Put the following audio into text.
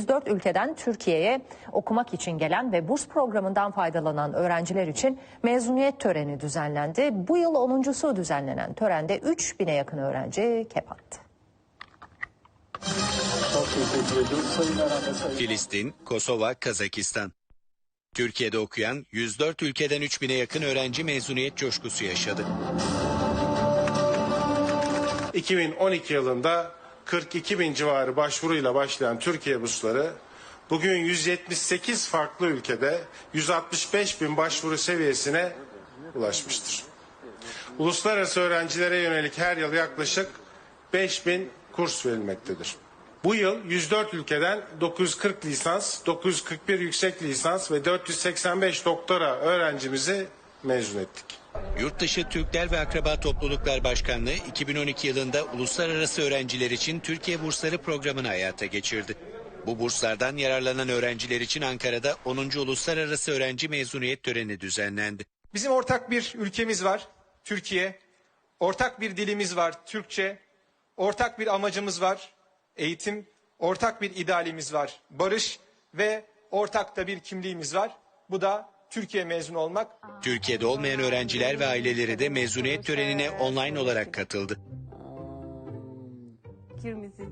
104 ülkeden Türkiye'ye okumak için gelen ve burs programından faydalanan öğrenciler için mezuniyet töreni düzenlendi. Bu yıl 10.sü düzenlenen törende 3000'e yakın öğrenci kep attı. Çok teşekkür ediyoruz Sayın Eren ve Sayın Filistin, Kosova, Kazakistan. Türkiye'de okuyan 104 ülkeden 3000'e yakın öğrenci mezuniyet coşkusu yaşadı. 2012 yılında 42 bin civarı başvuruyla başlayan Türkiye bursları bugün 178 farklı ülkede 165 bin başvuru seviyesine ulaşmıştır. Uluslararası öğrencilere yönelik her yıl yaklaşık 5 bin kurs verilmektedir. Bu yıl 104 ülkeden 940 lisans, 941 yüksek lisans ve 485 doktora öğrencimizi mezun ettik. Yurtdışı Türkler ve Akraba Topluluklar Başkanlığı 2012 yılında uluslararası öğrenciler için Türkiye Bursları programını hayata geçirdi. Bu burslardan yararlanan öğrenciler için Ankara'da 10. Uluslararası Öğrenci Mezuniyet Töreni düzenlendi. Bizim ortak bir ülkemiz var, Türkiye. Ortak bir dilimiz var, Türkçe. Ortak bir amacımız var, eğitim. Ortak bir idealimiz var, barış. Ve ortak da bir kimliğimiz var. Bu da Türkiye mezunu olmak. Türkiye'de olmayan öğrenciler ve aileleri de mezuniyet törenine online olarak katıldı. Kırmızı.